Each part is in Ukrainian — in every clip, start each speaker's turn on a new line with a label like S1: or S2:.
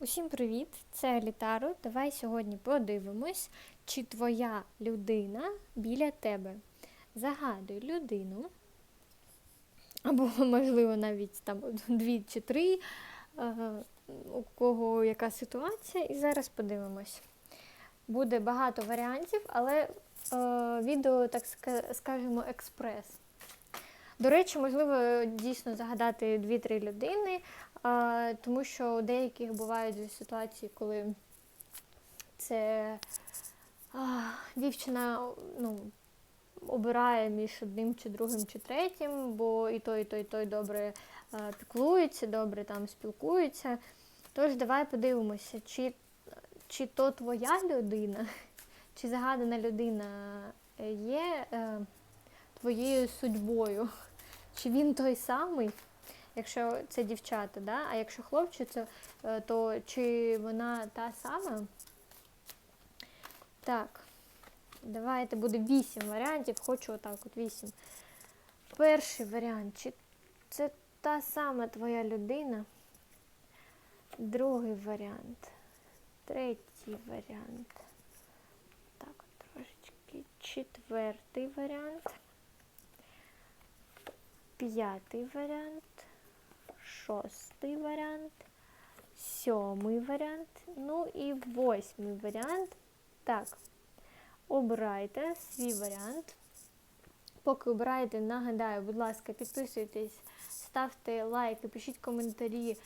S1: Усім привіт! Це Літаро. Давай сьогодні подивимось, чи твоя людина біля тебе. Загадуй людину, або, можливо, навіть там дві чи три, е, у кого яка ситуація, і зараз подивимось. Буде багато варіантів, але е, відео, так ска- скажемо, експрес. До речі, можливо, дійсно загадати 2-3 людини, тому що у деяких бувають ситуації, коли це дівчина ну, обирає між одним чи другим чи третім, бо і той, і той, і той добре піклується, добре там спілкується. Тож давай подивимося, чи, чи то твоя людина, чи загадана людина є е, твоєю судьбою. Чи він той самий, якщо це дівчата, да? а якщо хлопчиця, е, то чи вона та сама? Так, давайте буде вісім варіантів, хочу отак от вісім. Перший варіант, чи це та сама твоя людина? Другий варіант. Третій варіант. Так, трошечки. Четвертий варіант. П'ятий варіант, шостий варіант, сьомий варіант, ну і восьмий варіант. Так, обирайте свій варіант. Поки обираєте, нагадаю, будь ласка, підписуйтесь, ставте лайки, пишіть коментарі.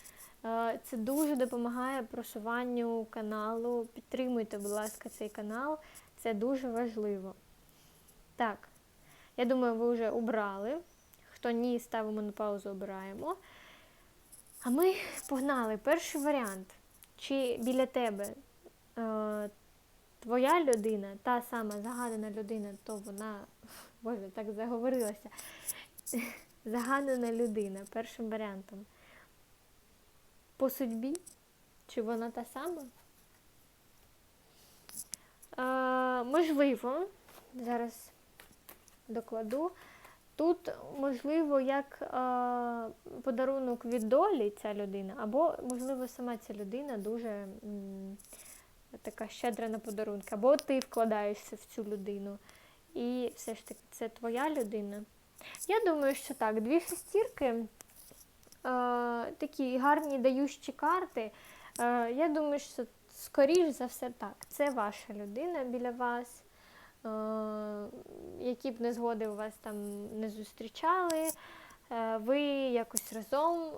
S1: Е, Це дуже допомагає просуванню каналу. Підтримуйте, будь ласка, цей канал. Це дуже важливо. Так, я думаю, ви вже обрали. Хто ні, ставимо на паузу, обираємо. А ми погнали. Перший варіант. Чи біля тебе е, твоя людина, та сама загадана людина, то вона, боже, так заговорилася. Загадана людина першим варіантом. По судьбі? Чи вона та сама? Е, можливо, зараз докладу. Тут, можливо, як е, подарунок від долі ця людина, або, можливо, сама ця людина дуже м, така щедра на подарунки, або ти вкладаєшся в цю людину. І все ж таки це твоя людина. Я думаю, що так, дві шестірки, е, такі гарні даючі карти. Е, я думаю, що скоріш за все так. Це ваша людина біля вас. Е, які б незгоди у вас там не зустрічали, е, ви якось разом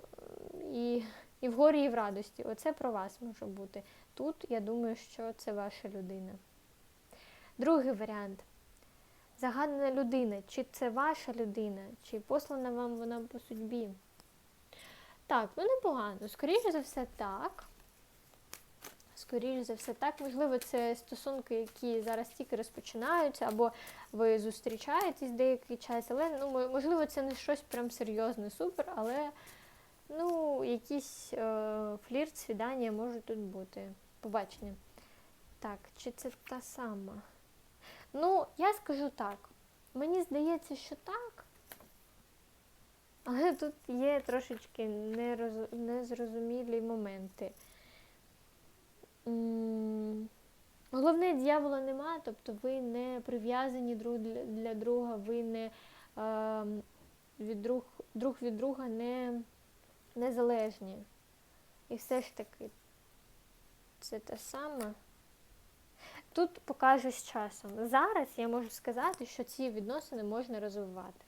S1: і, і в горі, і в радості. Оце про вас може бути. Тут я думаю, що це ваша людина. Другий варіант. Загадана людина. Чи це ваша людина, чи послана вам вона по судьбі? Так, ну непогано. Скоріше за все, так. Скоріше за все, так, можливо, це стосунки, які зараз тільки розпочинаються, або ви зустрічаєтесь деякий час, але ну, можливо, це не щось прям серйозне, супер, але ну, якийсь е, флірт, свідання може тут бути. Побачення. Так, чи це та сама? Ну, я скажу так. Мені здається, що так. Але тут є трошечки нероз... незрозумілі моменти. Головне, дьявола нема, тобто ви не прив'язані друг для, друга, ви не е, від друг, друг від друга не незалежні. І все ж таки це те саме. Тут покаже з часом. Зараз я можу сказати, що ці відносини можна розвивати.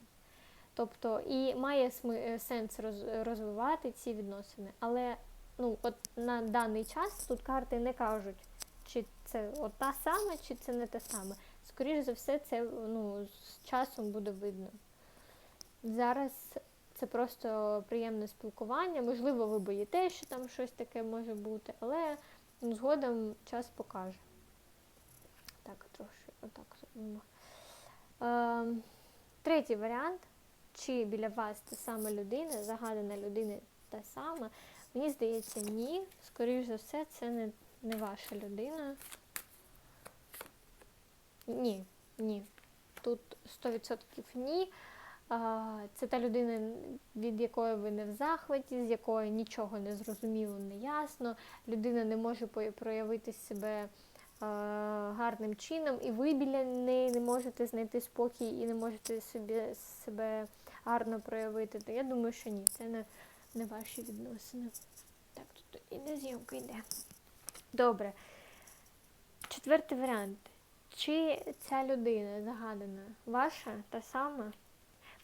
S1: Тобто і має е, сенс розвивати ці відносини. Але ну, от на даний час тут карти не кажуть, чи це от та сама, чи це не те саме. Скоріше за все, це ну, з часом буде видно. Зараз це просто приємне спілкування. Можливо, ви боїтеся, що там щось таке може бути, але ну, згодом час покаже. Так, трошки отак. Ем, третій варіант. Чи біля вас та сама людина, загадана людина та сама, Мені здається, ні. Скоріше за все, це не, не ваша людина. Ні, ні. Тут 100% ні. Це та людина, від якої ви не в захваті, з якої нічого не зрозуміло, не ясно. Людина не може проявити себе е, гарним чином, і ви біля неї не можете знайти спокій і не можете собі себе гарно проявити. То я думаю, що ні, це не, не ваші відносини. Так, тут іде зйомка йде. Добре. Четвертий варіант. Чи ця людина загадана ваша та сама?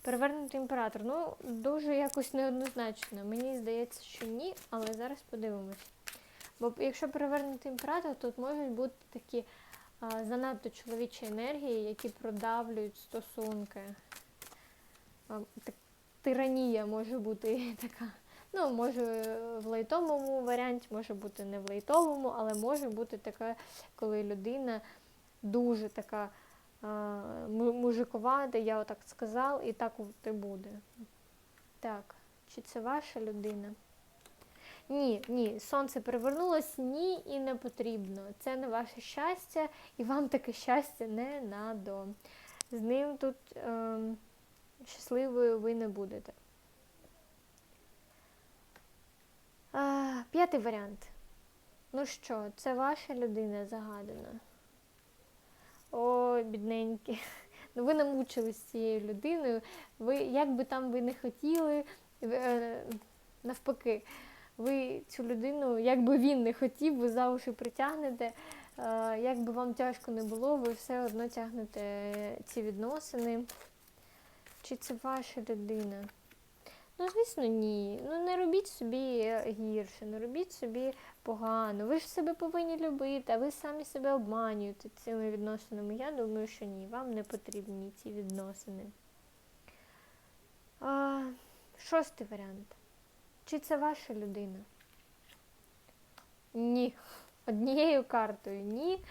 S1: Перевернутий імператор. Ну, дуже якось неоднозначно. Мені здається, що ні, але зараз подивимось. Бо якщо перевернути імператор, тут можуть бути такі а, занадто чоловічі енергії, які продавлюють стосунки. А, так, тиранія може бути така. Ну, може в лайтовому варіанті, може бути не в лайтовому, але може бути така, коли людина дуже така а, му- я отак сказав, і так і буде. Так, чи це ваша людина? Ні, ні, сонце перевернулось, ні і не потрібно. Це не ваше щастя, і вам таке щастя не надо. З ним тут ем, щасливою ви не будете. А, п'ятий варіант. Ну що, це ваша людина загадана? Ой, бідненькі. Ну ви намучились з цією людиною. Ви, як би там ви не хотіли, е, навпаки, ви цю людину, як би він не хотів, ви за уші притягнете. Е, як би вам тяжко не було, ви все одно тягнете ці відносини. Чи це ваша людина? Ну, звісно, ні. Ну не робіть собі гірше, не робіть собі погано. Ви ж себе повинні любити, а ви самі себе обманюєте цими відносинами. Я думаю, що ні, вам не потрібні ці відносини. А, шостий варіант. Чи це ваша людина? Ні. Однією картою ні.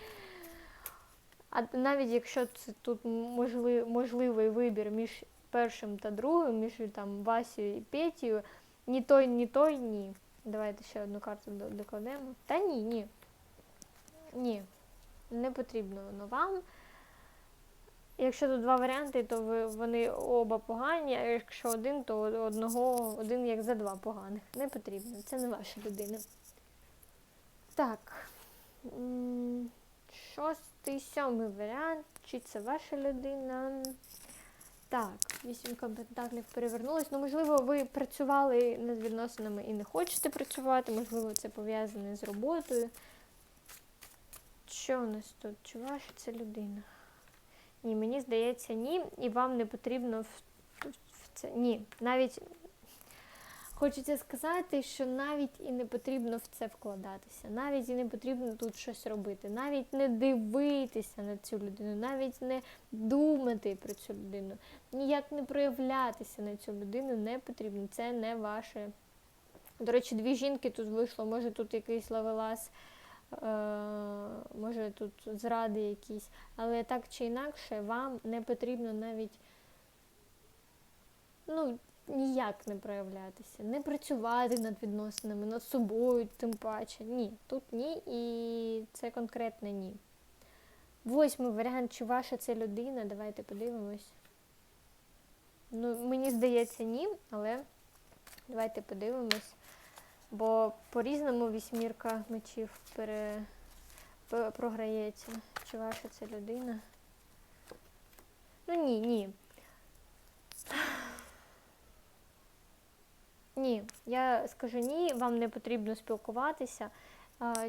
S1: А навіть якщо це тут можли, можливий вибір між першим та другим, між там Васею і Петєю, ні той, ні той, ні. Давайте ще одну карту докладемо. Та ні, ні. Ні. Не потрібно воно вам. Якщо тут два варіанти, то ви, вони оба погані, а якщо один, то одного, один як за два поганих. Не потрібно. Це не ваша людина. Так. Шостий, сьомий варіант. Чи це ваша людина? Так, вісімка пентаклів перевернулась. Ну, можливо, ви працювали над відносинами і не хочете працювати, можливо, це пов'язане з роботою. Що у нас тут? Чи ваша це людина? Ні, мені здається, ні, і вам не потрібно в, це. Ні, навіть хочеться сказати, що навіть і не потрібно в це вкладатися, навіть і не потрібно тут щось робити, навіть не дивитися на цю людину, навіть не думати про цю людину, ніяк не проявлятися на цю людину не потрібно. Це не ваше. До речі, дві жінки тут вийшло, може тут якийсь лавелас, е, може тут зради якісь, але так чи інакше, вам не потрібно навіть ну, ніяк не проявлятися, не працювати над відносинами, над собою, тим паче. Ні, тут ні, і це конкретне ні. Восьмий варіант, чи ваша це людина, давайте подивимось. Ну, мені здається, ні, але давайте подивимось. Бо по-різному вісьмірка мечів пере... програється. Чи ваша це людина? Ну ні, ні. Ні, я скажу ні, вам не потрібно спілкуватися.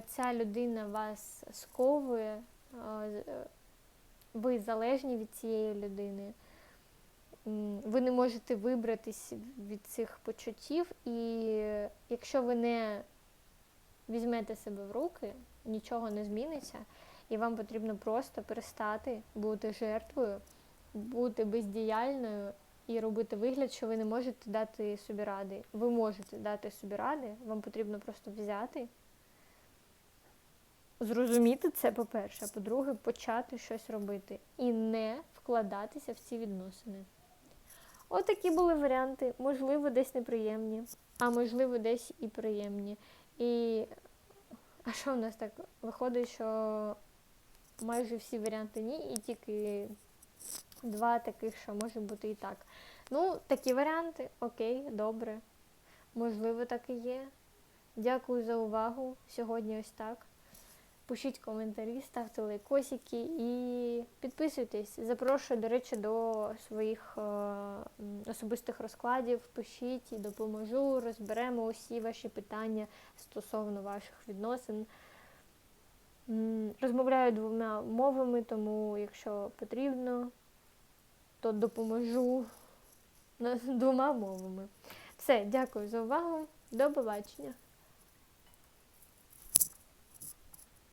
S1: Ця людина вас сковує, з- е, ви залежні від цієї людини. Ви не можете вибратись від цих почуттів, і якщо ви не візьмете себе в руки, нічого не зміниться, і вам потрібно просто перестати бути жертвою, бути бездіяльною і робити вигляд, що ви не можете дати собі ради. Ви можете дати собі ради, вам потрібно просто взяти, зрозуміти це, по-перше, а по-друге, почати щось робити і не вкладатися в ці відносини. Отакі були варіанти. Можливо, десь неприємні, а можливо, десь і приємні. І а що в нас так? Виходить, що майже всі варіанти ні, і тільки два таких, що може бути і так. Ну, такі варіанти, окей, добре. Можливо, так і є. Дякую за увагу. Сьогодні ось так. Пишіть коментарі, ставте лайкосики і підписуйтесь. Запрошую, до речі, до своїх е, особистих розкладів. Пишіть і допоможу. Розберемо усі ваші питання стосовно ваших відносин. Розмовляю двома мовами, тому якщо потрібно, то допоможу двома мовами. Все, дякую за увагу. До побачення.